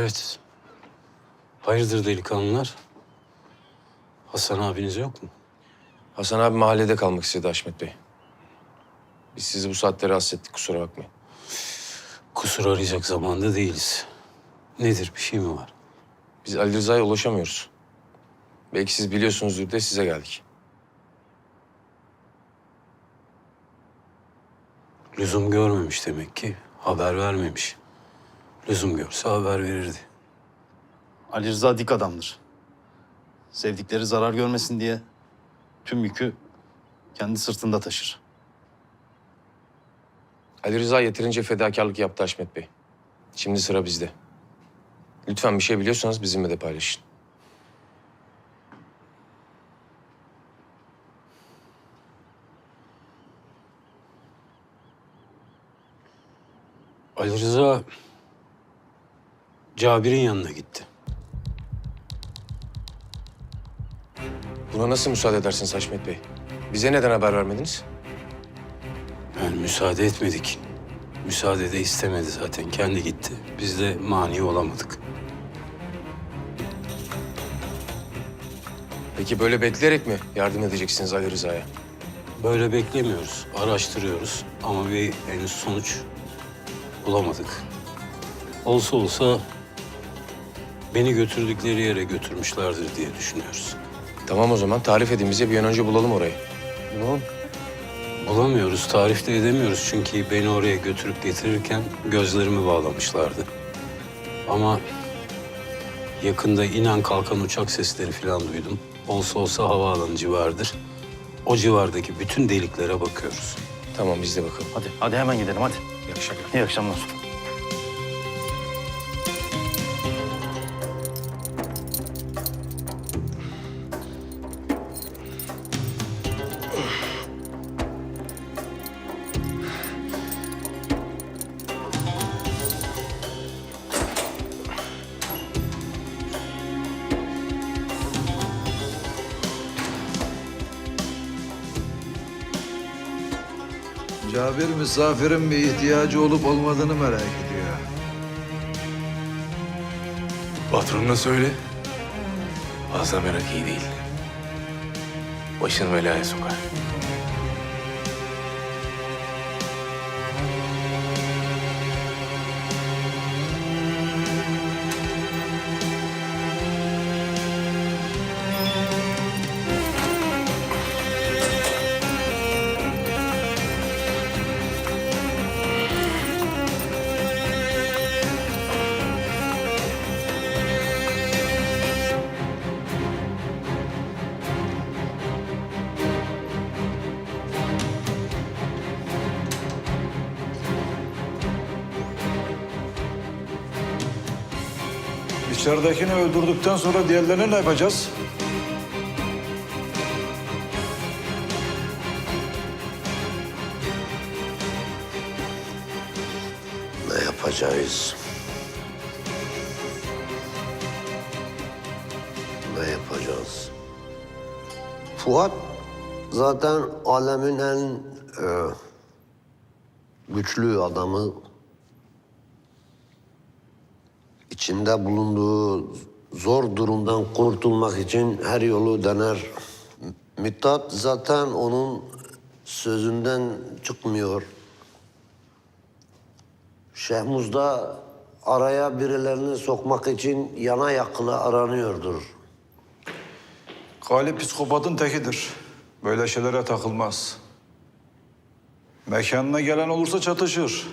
Evet. Hayırdır delikanlılar? Hasan abiniz yok mu? Hasan abi mahallede kalmak istedi Haşmet Bey. Biz sizi bu saatte rahatsız ettik kusura bakmayın. Kusur arayacak zamanda değiliz. Nedir bir şey mi var? Biz Ali Rıza'ya ulaşamıyoruz. Belki siz biliyorsunuzdur diye size geldik. Lüzum görmemiş demek ki. Haber vermemiş. Lüzum görse haber verirdi. Ali Rıza dik adamdır. Sevdikleri zarar görmesin diye tüm yükü kendi sırtında taşır. Ali Rıza yeterince fedakarlık yaptı Haşmet Bey. Şimdi sıra bizde. Lütfen bir şey biliyorsanız bizimle de paylaşın. Ali Rıza Cabir'in yanına gitti. Buna nasıl müsaade edersiniz Haşmet Bey? Bize neden haber vermediniz? Yani müsaade etmedik. Müsaade de istemedi zaten. Kendi gitti. Biz de mani olamadık. Peki böyle bekleyerek mi yardım edeceksiniz Ali Rıza'ya? Böyle beklemiyoruz. Araştırıyoruz ama bir henüz sonuç bulamadık. Olsa olsa beni götürdükleri yere götürmüşlerdir diye düşünüyoruz. Tamam o zaman tarif edin bize bir an önce bulalım orayı. Bulamıyoruz, tarif de edemiyoruz çünkü beni oraya götürüp getirirken gözlerimi bağlamışlardı. Ama yakında inen kalkan uçak sesleri falan duydum. Olsa olsa havaalanı civarıdır. O civardaki bütün deliklere bakıyoruz. Tamam biz de bakalım. Hadi, hadi hemen gidelim hadi. İyi akşamlar. İyi akşamlar. Cabir misafirin bir ihtiyacı olup olmadığını merak ediyor. Patronuna söyle. Fazla merak iyi değil. Başını belaya sokar. İçeridekini öldürdükten sonra diğerlerini ne yapacağız? Ne yapacağız? Ne yapacağız? Fuat zaten alemin en e, güçlü adamı. İçinde bulunduğu zor durumdan kurtulmak için her yolu dener. Mithat zaten onun sözünden çıkmıyor. Şehmuz'da araya birilerini sokmak için yana yakıla aranıyordur. Galip psikopatın tekidir. Böyle şeylere takılmaz. Mekanına gelen olursa çatışır.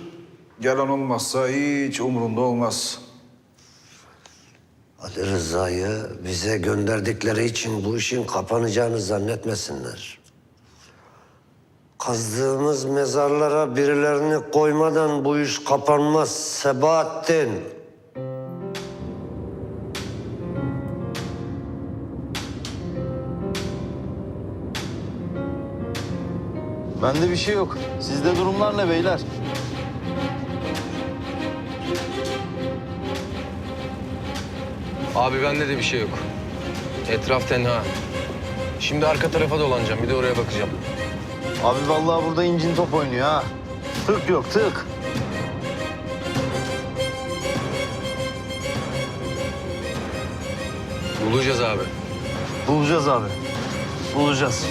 Gelen olmazsa hiç umurunda olmaz. Ali Rıza'yı bize gönderdikleri için bu işin kapanacağını zannetmesinler. Kazdığımız mezarlara birilerini koymadan bu iş kapanmaz Sebahattin. Bende bir şey yok. Sizde durumlar ne beyler? Abi bende de bir şey yok. Etraf tenha. Şimdi arka tarafa dolanacağım. Bir de oraya bakacağım. Abi vallahi burada incin top oynuyor ha. Tık yok tık. Bulacağız abi. Bulacağız abi. Bulacağız.